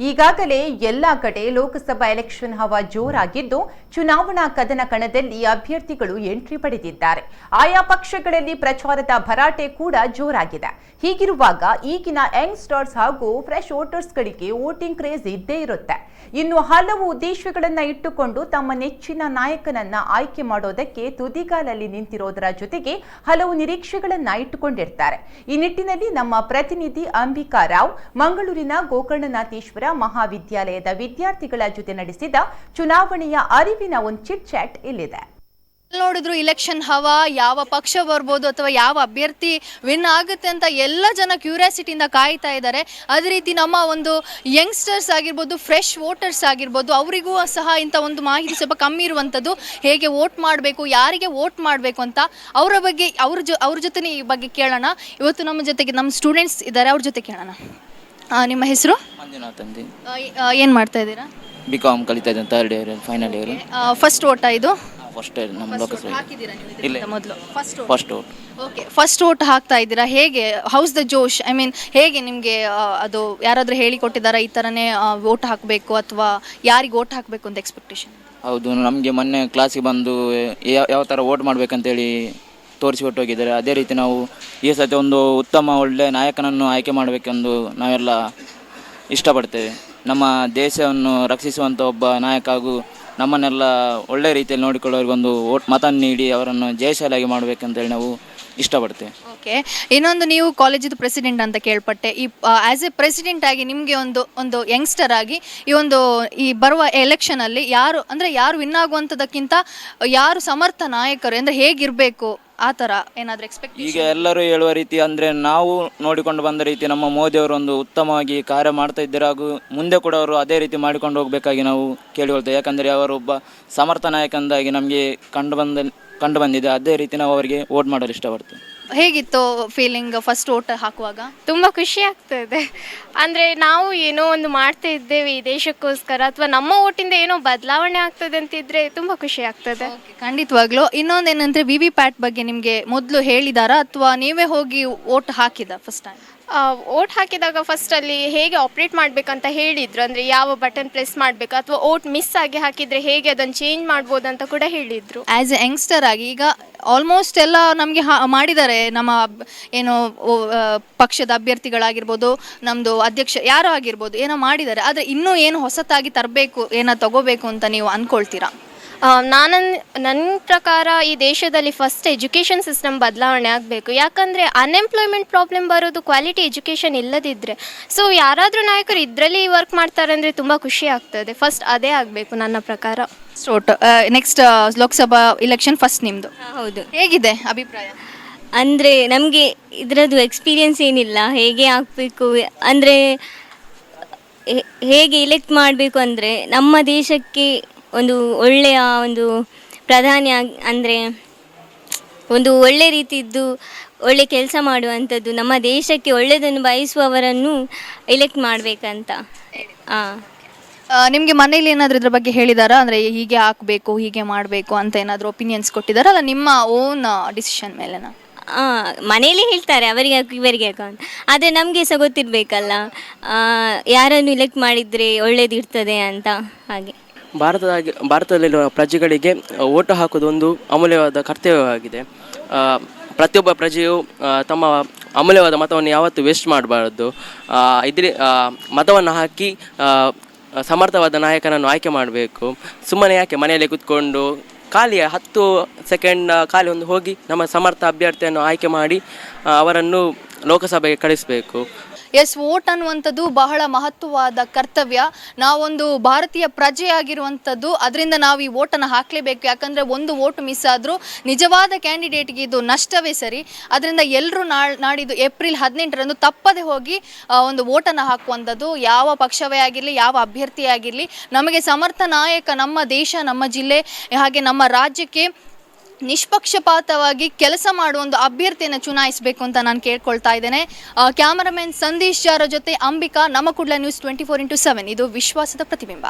ಈಗಾಗಲೇ ಎಲ್ಲ ಕಡೆ ಲೋಕಸಭಾ ಎಲೆಕ್ಷನ್ ಹವಾ ಜೋರಾಗಿದ್ದು ಚುನಾವಣಾ ಕದನ ಕಣದಲ್ಲಿ ಅಭ್ಯರ್ಥಿಗಳು ಎಂಟ್ರಿ ಪಡೆದಿದ್ದಾರೆ. ಆಯಾ ಪಕ್ಷಗಳಲ್ಲಿ ಪ್ರಚಾರದ ಭರಾಟೆ ಕೂಡ ಜೋರಾಗಿದೆ. ಹೀಗಿರುವಾಗ ಈಗಿನ ಯಂಗ್ ಸ್ಟಾರ್ಸ್ ಹಾಗೂ ಫ್ರೆಶ್ ವೋಟರ್ಸ್ಗಳಿಗೆ ವೋಟಿಂಗ್ ಕ್ರೇಜ್ ಇದ್ದೇ ಇರುತ್ತೆ. ಇನ್ನು ಹಲವು ಉದ್ದೇಶಗಳನ್ನ ಇಟ್ಟುಕೊಂಡು ತಮ್ಮ ನೆಚ್ಚಿನ ನಾಯಕನನ್ನ ಆಯ್ಕೆ ಮಾಡೋದಕ್ಕೆ ತುದಿಗಾಲಲ್ಲಿ ನಿಂತಿರೋದರ ಜೊತೆಗೆ ಹಲವು ನಿರೀಕ್ಷೆಗಳನ್ನ ಇಟ್ಟುಕೊಂಡಿರ್ತಾರೆ. ಈ ನಿಟ್ಟಿನಲ್ಲಿ ನಮ್ಮ ಪ್ರತಿನಿಧಿ ಅಂಬಿಕಾ ರಾವ್, ಮಂಗಳೂರಿನ ಗೋಕರ್ಣನಾಥೇಶ್ವರ ಮಹಾವಿದ್ಯಾಲಯದ ವಿದ್ಯಾರ್ಥಿಗಳ ಜೊತೆ ನಡೆಸಿದ ಚುನಾವಣೆಯ ಅರಿವಿನ ಒಂದು ಚಿಟ್ ಚಾಟ್ ಇಲ್ಲಿದೆ ನೋಡಿದ್ರು ಇಲೆಕ್ಷನ್ ಹವಾ, ಯಾವ ಪಕ್ಷ ಬರ್ಬೋದು ಅಥವಾ ಯಾವ ಅಭ್ಯರ್ಥಿ ವಿನ್ ಆಗುತ್ತೆ ಅಂತ ಎಲ್ಲ ಜನ ಕ್ಯೂರಿಯಾಸಿಟಿಯಿಂದ ಕಾಯ್ತಾ ಇದ್ದಾರೆ. ಅದೇ ರೀತಿ ನಮ್ಮ ಒಂದು ಯಂಗ್ಸ್ಟರ್ಸ್ ಆಗಿರ್ಬೋದು ಫ್ರೆಶ್ ವೋಟರ್ಸ್ ಆಗಿರ್ಬೋದು, ಅವರಿಗೂ ಸಹ ಇಂಥ ಒಂದು ಮಾಹಿತಿ ಸ್ವಲ್ಪ ಕಮ್ಮಿ ಇರುವಂಥದ್ದು ಹೇಗೆ ವೋಟ್ ಮಾಡಬೇಕು, ಯಾರಿಗೆ ವೋಟ್ ಮಾಡಬೇಕು ಅಂತ ಅವರ ಬಗ್ಗೆ, ಅವ್ರ ಜೊ, ಅವ್ರ ಜೊತೆ ಈ ಬಗ್ಗೆ ಕೇಳೋಣ. ಇವತ್ತು ನಮ್ಮ ಜೊತೆಗೆ, ನಮ್ಮ ಸ್ಟೂಡೆಂಟ್ಸ್ ಇದ್ದಾರೆ, ಅವ್ರ ಜೊತೆ ಕೇಳೋಣ. ಆ, ನಿಮ್ಮ ಹೆಸರು? ಮಂಜುನಾಥ್ ಏನು ಮಾಡ್ತಾ ಇದ್ದೀರಾ? ಬಿ ಕಾಮ್ ಕಲಿತಾ ಇದ್ದೀನಿ third year final year first ಓಟ ಇದು? ಫಸ್ಟ್ ಇಯರ್ ನಮ್ಮ ಲೋಕಸಭೆ. ಹಾಕಿದ್ದೀರಾ ನೀವು ಇಲ್ಲ. ಮೊದಲು? First first okay first vote ಹಾಕ್ತಾ ಇದ್ದೀರಾ? ಹೇಗೆ how's the josh I mean ಹೇಗೆ ನಿಮಗೆ ಅದು ಯಾರಾದರೂ ಹೇಳಿಕೊಟ್ಟಿದ್ದಾರಾ ಈ ಥರನೇ ಓಟ್ ಹಾಕಬೇಕು ಅಥವಾ ಯಾರಿಗೆ ಓಟ್ ಹಾಕಬೇಕು ಅಂತ ಎಕ್ಸ್ಪೆಕ್ಟೇಷನ್ ಹೌದು ನಮಗೆ ಮೊನ್ನೆ ಕ್ಲಾಸಿಗೆ ಬಂದು ಯಾವ ಥರ ವೋಟ್ ಮಾಡಬೇಕಂತೇಳಿ ತೋರಿಸಿಕೊಟ್ಟು ಹೋಗಿದ್ದಾರೆ ಅದೇ ರೀತಿ ನಾವು ಈ ಸತಿ ಒಂದು ಉತ್ತಮ ಒಳ್ಳೆ ನಾಯಕನನ್ನು ಆಯ್ಕೆ ಮಾಡಬೇಕೆಂದು ನಾವೆಲ್ಲ ಇಷ್ಟಪಡ್ತೇವೆ. ನಮ್ಮ ದೇಶವನ್ನು ರಕ್ಷಿಸುವಂಥ ಒಬ್ಬ ನಾಯಕ ಹಾಗೂ ನಮ್ಮನ್ನೆಲ್ಲ ಒಳ್ಳೆ ರೀತಿಯಲ್ಲಿ ನೋಡಿಕೊಳ್ಳೋರಿಗೊಂದು ಓಟ್ ಮತ ನೀಡಿ ಅವರನ್ನು ಜಯಶಾಲಿಯಾಗಿ ಮಾಡಬೇಕಂತೇಳಿ ನಾವು ಇಷ್ಟಪಡ್ತೇವೆ. ಓಕೆ. ಇನ್ನೊಂದು ನೀವು ಕಾಲೇಜಿದು ಪ್ರೆಸಿಡೆಂಟ್ ಅಂತ ಕೇಳ್ಪಟ್ಟೆ. ಈ ಆ್ಯಸ್ ಎ ಪ್ರೆಸಿಡೆಂಟ್ ಆಗಿ ನಿಮಗೆ ಒಂದು ಒಂದು ಯಂಗ್ಸ್ಟರ್ ಆಗಿ ಈ ಒಂದು, ಈ ಬರುವ ಎಲೆಕ್ಷನಲ್ಲಿ ಯಾರು, ಅಂದರೆ ಯಾರು ವಿನ್ ಆಗುವಂಥದ್ದಕ್ಕಿಂತ ಯಾರು ಸಮರ್ಥ ನಾಯಕರು, ಅಂದರೆ ಹೇಗಿರಬೇಕು ಆ ಥರ ಏನಾದರೂ ಎಕ್ಸ್ಪೆಕ್ಟ್ ಈಗ ಎಲ್ಲರೂ ಹೇಳುವ ರೀತಿ ಅಂದರೆ ನಾವು ನೋಡಿಕೊಂಡು ಬಂದ ರೀತಿ ನಮ್ಮ ಮೋದಿಯವರು ಒಂದು ಉತ್ತಮವಾಗಿ ಕಾರ್ಯ ಮಾಡ್ತಾ ಇದ್ದಾರೆ ಹಾಗೂ ಮುಂದೆ ಕೂಡ ಅವರು ಅದೇ ರೀತಿ ಮಾಡಿಕೊಂಡು ಹೋಗಬೇಕಾಗಿ ನಾವು ಕೇಳಿಕೊಳ್ತೇವೆ ಯಾಕಂದರೆ ಅವರು ಒಬ್ಬ ಸಮರ್ಥ ನಾಯಕಂದಾಗಿ ನಮಗೆ ಕಂಡು ಬಂದ, ಕಂಡು ಬಂದಿದೆ. ಅದೇ ರೀತಿ ನಾವು ಅವರಿಗೆ ವೋಟ್ ಮಾಡಲು ಇಷ್ಟಪಡ್ತೇವೆ. ಹೇಗಿತ್ತು ಫೀಲಿಂಗ್ ಫಸ್ಟ್ ಓಟ್ ಹಾಕುವಾಗ? ತುಂಬ ಖುಷಿ ಆಗ್ತದೆ. ಅಂದರೆ ನಾವು ಏನೋ ಒಂದು ಮಾಡ್ತಾ ಇದ್ದೇವೆ ಈ ದೇಶಕ್ಕೋಸ್ಕರ ಅಥವಾ ನಮ್ಮ ಓಟಿಂದ ಏನೋ ಬದಲಾವಣೆ ಆಗ್ತದೆ ಅಂತಿದ್ರೆ ತುಂಬ ಖುಷಿ ಆಗ್ತದೆ. ಖಂಡಿತವಾಗ್ಲೂ. ಇನ್ನೊಂದೇನಂದ್ರೆ ವಿ ವಿ ಪ್ಯಾಟ್ ಬಗ್ಗೆ ನಿಮಗೆ ಮೊದಲು ಹೇಳಿದಾರಾ? ಅಥವಾ ನೀವೇ ಹೋಗಿ ಓಟ್ ಹಾಕಿದ ಫಸ್ಟ್ ಟೈಮ್ ಓಟ್ ಹಾಕಿದಾಗ ಫಸ್ಟಲ್ಲಿ ಹೇಗೆ ಆಪ್ರೇಟ್ ಮಾಡಬೇಕಂತ ಹೇಳಿದ್ರು? ಅಂದರೆ ಯಾವ ಬಟನ್ ಪ್ರೆಸ್ ಮಾಡಬೇಕು? ಅಥವಾ ಓಟ್ ಮಿಸ್ ಆಗಿ ಹಾಕಿದರೆ ಹೇಗೆ ಅದನ್ನು ಚೇಂಜ್ ಮಾಡ್ಬೋದು ಅಂತ ಕೂಡ ಹೇಳಿದರು. ಆ್ಯಸ್ ಎ ಯಂಗ್ಸ್ಟರ್ ಆಗಿ ಈಗ ಆಲ್ಮೋಸ್ಟ್ ಎಲ್ಲ ನಮಗೆ ಮಾಡಿದ್ದಾರೆ. ನಮ್ಮ ಏನು ಪಕ್ಷದ ಅಭ್ಯರ್ಥಿಗಳಾಗಿರ್ಬೋದು ನಮ್ಮದು ಅಧ್ಯಕ್ಷ ಯಾರೋ ಆಗಿರ್ಬೋದು, ಏನೋ ಮಾಡಿದ್ದಾರೆ. ಆದರೆ ಇನ್ನೂ ಏನು ಹೊಸತಾಗಿ ತರಬೇಕು, ಏನೋ ತಗೋಬೇಕು ಅಂತ ನೀವು ಅಂದ್ಕೊಳ್ತೀರಾ ನಾನು ನನ್ನ ಪ್ರಕಾರ ಈ ದೇಶದಲ್ಲಿ ಫಸ್ಟ್ ಎಜುಕೇಷನ್ ಸಿಸ್ಟಮ್ ಬದಲಾವಣೆ ಆಗಬೇಕು. ಯಾಕಂದರೆ ಅನ್ಎಂಪ್ಲಾಯ್ಮೆಂಟ್ ಪ್ರಾಬ್ಲಮ್ ಬರೋದು ಕ್ವಾಲಿಟಿ ಎಜುಕೇಷನ್ ಇಲ್ಲದಿದ್ದರೆ ಸೊ ಯಾರಾದರೂ ನಾಯಕರು ಇದರಲ್ಲಿ ವರ್ಕ್ ಮಾಡ್ತಾರೆ ಅಂದರೆ ತುಂಬ ಖುಷಿ ಆಗ್ತದೆ. ಫಸ್ಟ್ ಅದೇ ಆಗಬೇಕು ನನ್ನ ಪ್ರಕಾರ. ಸ್ಟೋಟ್ ನೆಕ್ಸ್ಟ್ ಲೋಕಸಭಾ ಇಲೆಕ್ಷನ್ ಫಸ್ಟ್ ನಿಮ್ಮದು ಹೌದು. ಹೇಗಿದೆ ಅಭಿಪ್ರಾಯ? ಅಂದರೆ ನಮಗೆ ಇದರದ್ದು ಎಕ್ಸ್ಪೀರಿಯನ್ಸ್ ಏನಿಲ್ಲ. ಹೇಗೆ ಆಗಬೇಕು? ಅಂದರೆ ಹೇಗೆ ಇಲೆಕ್ಟ್ ಮಾಡಬೇಕು ಅಂದರೆ ನಮ್ಮ ದೇಶಕ್ಕೆ ಒಂದು ಒಳ್ಳೆಯ ಒಂದು ಪ್ರಧಾನಿ ಅಂದರೆ ಒಂದು ಒಳ್ಳೆ ರೀತಿಯದ್ದು ಒಳ್ಳೆ ಕೆಲಸ ಮಾಡುವಂಥದ್ದು ನಮ್ಮ ದೇಶಕ್ಕೆ ಒಳ್ಳೆಯದನ್ನು ಬಯಸುವವರನ್ನು ಎಲೆಕ್ಟ್ ಮಾಡಬೇಕಂತ. ಹಾಂ ನಿಮಗೆ ಮನೇಲಿ ಏನಾದರೂ ಇದ್ರ ಬಗ್ಗೆ ಹೇಳಿದಾರಾ? ಅಂದರೆ ಹೀಗೆ ಹಾಕಬೇಕು ಹೀಗೆ ಮಾಡಬೇಕು ಅಂತ ಏನಾದರೂ ಒಪಿನಿಯನ್ಸ್ ಕೊಟ್ಟಿದ್ದಾರಾ ಅಲ್ಲ ನಿಮ್ಮ ಓನ್ ಡಿಸಿಷನ್ ಮೇಲೆನಾ? ಮನೆಯಲ್ಲಿ ಹೇಳ್ತಾರೆ ಅವರಿಗೆ ಇವರಿಗೆ ಅಂತ. ಆದರೆ ನಮಗೆ ಸಹ ಗೊತ್ತಿರಬೇಕಲ್ಲ ಯಾರನ್ನು ಇಲೆಕ್ಟ್ ಮಾಡಿದರೆ ಒಳ್ಳೇದಿರ್ತದೆ ಅಂತ ಹಾಗೆ. ಭಾರತದ ಭಾರತದಲ್ಲಿರುವ ಪ್ರಜೆಗಳಿಗೆ ಓಟು ಹಾಕುವುದು ಒಂದು ಅಮೂಲ್ಯವಾದ ಕರ್ತವ್ಯವಾಗಿದೆ. ಪ್ರತಿಯೊಬ್ಬ ಪ್ರಜೆಯು ತಮ್ಮ ಅಮೂಲ್ಯವಾದ ಮತವನ್ನು ಯಾವತ್ತೂ ವೇಸ್ಟ್ ಮಾಡಬಾರದು. ಇದ್ರ ಮತವನ್ನು ಹಾಕಿ ಸಮರ್ಥವಾದ ನಾಯಕನನ್ನು ಆಯ್ಕೆ ಮಾಡಬೇಕು. ಸುಮ್ಮನೆ ಯಾಕೆ ಮನೆಯಲ್ಲೇ ಕೂತ್ಕೊಂಡು ಖಾಲಿ ಹತ್ತು ಸೆಕೆಂಡ್ ಖಾಲಿ ಒಂದು ಹೋಗಿ ನಮ್ಮ ಸಮರ್ಥ ಅಭ್ಯರ್ಥಿಯನ್ನು ಆಯ್ಕೆ ಮಾಡಿ ಅವರನ್ನು ಲೋಕಸಭೆಗೆ ಕಳಿಸಬೇಕು. ಎಸ್ ವೋಟ್ ಅನ್ನುವಂಥದ್ದು ಬಹಳ ಮಹತ್ವವಾದ ಕರ್ತವ್ಯ. ನಾವೊಂದು ಭಾರತೀಯ ಪ್ರಜೆಯಾಗಿರುವಂಥದ್ದು, ಅದರಿಂದ ನಾವು ಈ ವೋಟನ್ನು ಹಾಕಲೇಬೇಕು. ಯಾಕಂದರೆ ಒಂದು ವೋಟ್ ಮಿಸ್ ಆದರೂ ನಿಜವಾದ ಕ್ಯಾಂಡಿಡೇಟ್ಗೆ ಇದು ನಷ್ಟವೇ ಸರಿ. ಅದರಿಂದ ಎಲ್ಲರೂ ನಾಡಿದ್ದು ಏಪ್ರಿಲ್ ಹದಿನೆಂಟರಂದು ತಪ್ಪದೆ ಹೋಗಿ ಒಂದು ವೋಟನ್ನು ಹಾಕುವಂಥದ್ದು ಯಾವ ಪಕ್ಷವೇ ಆಗಿರಲಿ, ಯಾವ ಅಭ್ಯರ್ಥಿಯಾಗಿರಲಿ ನಮಗೆ ಸಮರ್ಥ ನಾಯಕ ನಮ್ಮ ದೇಶ, ನಮ್ಮ ಜಿಲ್ಲೆ, ಹಾಗೆ ನಮ್ಮ ರಾಜ್ಯಕ್ಕೆ ನಿಷ್ಪಕ್ಷಪಾತವಾಗಿ ಕೆಲಸ ಮಾಡುವ ಒಂದು ಅಭ್ಯರ್ಥಿಯನ್ನು ಚುನಾಯಿಸಬೇಕು ಅಂತ ನಾನು ಕೇಳ್ಕೊಳ್ತಾ ಇದ್ದೇನೆ. ಕ್ಯಾಮರಾಮನ್ ಸಂದೀಶ್ ಜಾರ ಜೊತೆ ಅಂಬಿಕಾ, ನಮ್ಮ Koodala news twenty four into seven ಇದು ವಿಶ್ವಾಸದ ಪ್ರತಿಬಿಂಬ.